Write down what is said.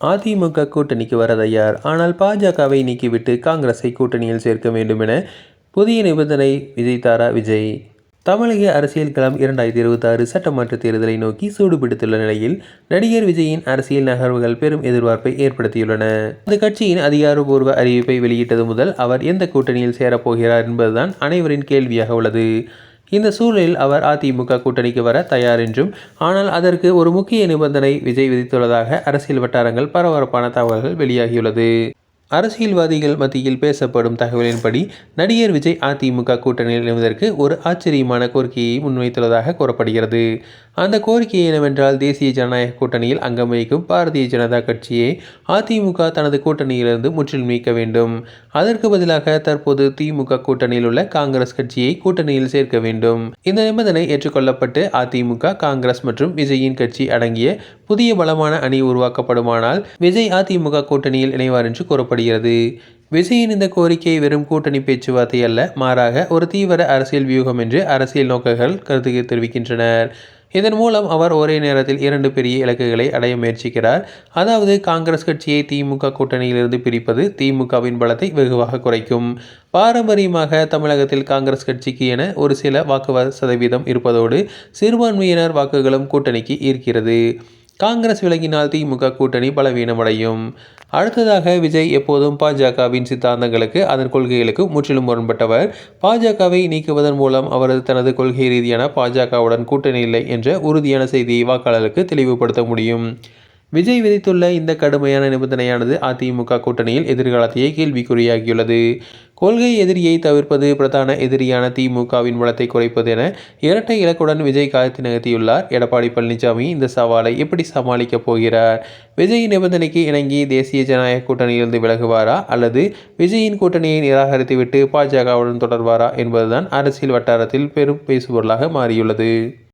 அதிமுக கூட்டணிக்கு வரதையார் ஆனால் பாஜகவை நீக்கிவிட்டு காங்கிரஸை கூட்டணியில் சேர்க்க வேண்டும் என புதிய நிபந்தனை விஜய்தாரா விஜய்? தமிழக அரசியல் களம் இரண்டாயிரத்தி இருபத்தாறு சட்டமன்ற தேர்தலை நோக்கி சூடுபிடித்துள்ள நிலையில் நடிகர் விஜயின் அரசியல் நகர்வுகள் பெரும் எதிர்பார்ப்பை ஏற்படுத்தியுள்ளன. அந்த கட்சியின் அதிகாரப்பூர்வ அறிவிப்பை வெளியிட்டது முதல் அவர் எந்த கூட்டணியில் சேரப்போகிறார் என்பதுதான் அனைவரின் கேள்வியாக உள்ளது. இந்த சூழலில் அவர் அதிமுக கூட்டணிக்கு வர தயார் என்றும் ஆனால் அதற்கு ஒரு முக்கிய நிபந்தனை விஜய் விதித்துள்ளதாக அரசியல் வட்டாரங்கள் பரபரப்பான தகவல்கள் வெளியாகியுள்ளது. அரசியல்வாதிகள் மத்தியில் பேசப்படும் தகவலின்படி நடிகர் விஜய் அதிமுக கூட்டணியில் இணைவதற்கு ஒரு ஆச்சரியமான கோரிக்கையை முன்வைத்துள்ளதாக கூறப்படுகிறது. அந்த கோரிக்கை என்னவென்றால் தேசிய ஜனநாயக கூட்டணியில் அங்கம் வகிக்கும் பாரதிய ஜனதா கட்சியை அதிமுக தனது கூட்டணியிலிருந்து முற்றிலும் நீக்க வேண்டும். அதற்கு பதிலாக தற்போது திமுக கூட்டணியில் உள்ள காங்கிரஸ் கட்சியை கூட்டணியில் சேர்க்க வேண்டும். இந்த நிபந்தனை ஏற்றுக்கொள்ளப்பட்டு அதிமுக காங்கிரஸ் மற்றும் விஜயின் கட்சி அடங்கிய புதிய பலமான அணி உருவாக்கப்படுமானால் விஜய் அதிமுக கூட்டணியில் இணைவார் என்று கூறப்படுகிறது. விஜயின் இந்த கோரிக்கை வெறும் கூட்டணி பேச்சுவார்த்தை அல்ல மாறாக ஒரு தீவிர அரசியல் வியூகம் என்று அரசியல் நோக்கர்கள் கருத்து தெரிவிக்கின்றனர். இதன் மூலம் அவர் ஒரே நேரத்தில் இரண்டு பெரிய இலக்குகளை அடைய முயற்சிக்கிறார். அதாவது காங்கிரஸ் கட்சியை திமுக கூட்டணியிலிருந்து பிரிப்பது திமுகவின் பலத்தை வெகுவாக குறைக்கும். பாரம்பரியமாக தமிழகத்தில் காங்கிரஸ் கட்சிக்கு என ஒரு சில வாக்கு சதவீதம் இருப்பதோடு சிறுபான்மையினர் வாக்குகளும் கூட்டணிக்கு ஈர்க்கிறது. காங்கிரஸ் விலகினால் திமுக கூட்டணி பலவீனமடையும். அடுத்ததாக விஜய் எப்போதும் பாஜகவின் சித்தாந்தங்களுக்கு அதன் கொள்கைகளுக்கு முற்றிலும் முரண்பட்டவர். பாஜகவை நீக்குவதன் மூலம் அவரது தனது கொள்கை ரீதியான பாஜகவுடன் கூட்டணி இல்லை என்ற உறுதியான செய்தியை வாக்காளருக்கு தெளிவுபடுத்த முடியும். விஜய் விதித்துள்ள இந்த கடுமையான நிபந்தனையானது அதிமுக கூட்டணியில் எதிர்காலத்தையே கேள்விக்குறியாகியுள்ளது. கொள்கை எதிரியை தவிர்ப்பது பிரதான எதிரியான திமுகவின் பலத்தை குறைப்பது என இரட்டை இலக்குடன் விஜய் காலத்தை நகர்த்தியுள்ளார். எடப்பாடி பழனிசாமி இந்த சவாலை எப்படி சமாளிக்கப் போகிறார்? விஜய் நிபந்தனைக்கு இணங்கி தேசிய ஜனநாயக கூட்டணியிலிருந்து விலகுவாரா? அல்லது விஜயின் கூட்டணியை நிராகரித்துவிட்டு பாஜகவுடன் தொடர்வாரா? என்பதுதான் அரசியல் வட்டாரத்தில் பெரும் பேசுபொருளாக மாறியுள்ளது.